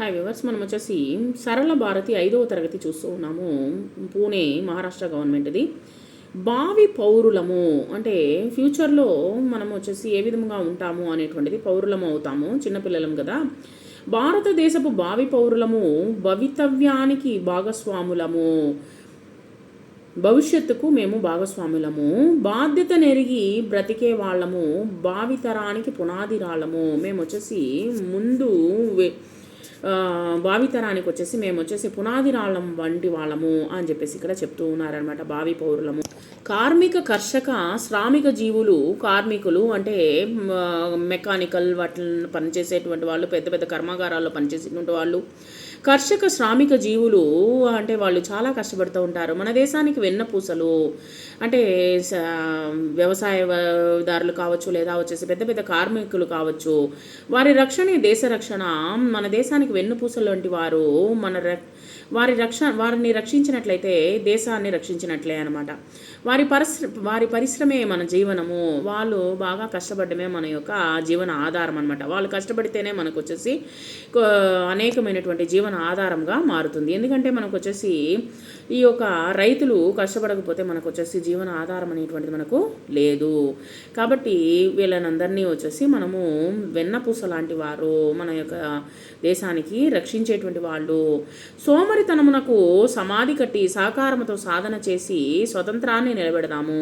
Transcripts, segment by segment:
Hi viewers మనం వచ్చేసి సరళ భారతి ఐదవ తరగతి చూస్తూ ఉన్నాము. పూణే మహారాష్ట్ర గవర్నమెంట్ది భావి పౌరులము అంటే ఫ్యూచర్లో మనం వచ్చేసి ఏ విధంగా ఉంటాము అనేటువంటిది పౌరులము అవుతాము చిన్నపిల్లలం కదా. భారతదేశపు భావి పౌరులము భవితవ్యానికి భాగస్వాములము. భవిష్యత్తుకు మేము భాగస్వాములము. బాధ్యత నెరిగి బ్రతికే వాళ్ళము భావితరానికి పునాది రాళ్ళము. మేము వచ్చేసి ముందు భావితరానికి వచ్చేసి మేము వచ్చేసి పునాది రాళ్ళం వంటి వాళ్ళము అని చెప్పేసి ఇక్కడ చెప్తూ ఉన్నారనమాట భావి పౌరులము. కార్మిక కర్షక శ్రామిక జీవులు కార్మికులు అంటే మెకానికల్ వాటిని పనిచేసేటువంటి వాళ్ళు పెద్ద పెద్ద కర్మాగారాల్లో పనిచేసేటువంటి వాళ్ళు. కర్షక శ్రామిక జీవులు అంటే వాళ్ళు చాలా కష్టపడుతూ ఉంటారు. మన దేశానికి వెన్నపూసలు అంటే వ్యవసాయదారులు కావచ్చు లేదా వచ్చేసి పెద్ద పెద్ద కార్మికులు కావచ్చు వారి రక్షణే దేశ రక్షణ. మన దేశానికి వెన్నుపూసలు వంటి వారు మన ర- వారి రక్ష వారిని రక్షించినట్లయితే దేశాన్ని రక్షించినట్లే అనమాట వారి పరిశ్ర వారి పరిశ్రమే మన జీవనము. వాళ్ళు బాగా కష్టపడమే మన యొక్క జీవన ఆధారం అనమాట వాళ్ళు కష్టపడితేనే మనకు వచ్చేసి అనేకమైనటువంటి జీవన ఆధారంగా మారుతుంది. ఎందుకంటే మనకు వచ్చేసి ఈ యొక్క రైతులు కష్టపడకపోతే మనకు వచ్చేసి జీవన ఆధారం అనేటువంటిది మనకు లేదు. కాబట్టి వీళ్ళనందరినీ వచ్చేసి మనము వెన్నపూస లాంటి వారు మన యొక్క దేశానికి రక్షించేటువంటి వాళ్ళు. సోమరితనమునకు సమాధి కట్టి సహకారముతో సాధన చేసి స్వతంత్రాన్ని నిలబెడదాము.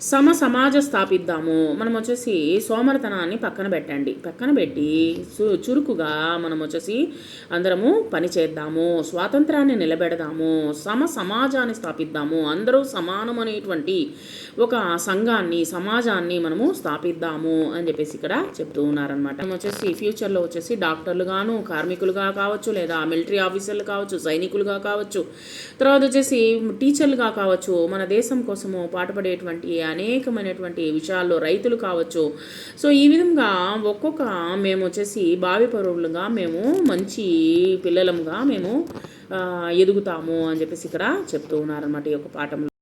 సమ సమాజ స్థాపిద్దాము. మనం వచ్చేసి సోమరతనాన్ని పక్కన పెట్టండి. పక్కన పెట్టి చు- చురుకుగా మనం వచ్చేసి అందరము పని చేద్దాము. స్వాతంత్రాన్ని నిలబెడదాము. సమ సమాజాన్ని స్థాపిద్దాము. అందరూ సమానం అనేటువంటి ఒక సంఘాన్ని సమాజాన్ని మనము స్థాపిద్దాము అని చెప్పేసి ఇక్కడ చెప్తూ ఉన్నారనమాట మనం వచ్చేసి ఫ్యూచర్లో వచ్చేసి డాక్టర్లుగాను కార్మికులుగా కావచ్చు లేదా మిలిటరీ ఆఫీసర్లు కావచ్చు సైనికులుగా కావచ్చు తర్వాత వచ్చేసి టీచర్లుగా కావచ్చు మన దేశం కోసము పాటుపడేటువంటి అనేకమైనటువంటి విషయాల్లో రైతులు కావచ్చు. సో ఈ విధంగా ఒక్కొక్క మేము వచ్చేసి భావి పౌరులుగా మేము మంచి పిల్లలముగా మేము ఆ, ఎదుగుతాము అని చెప్పేసి ఇక్కడ చెప్తూ ఉన్నారనమాట ఈ యొక్క పాఠంలో.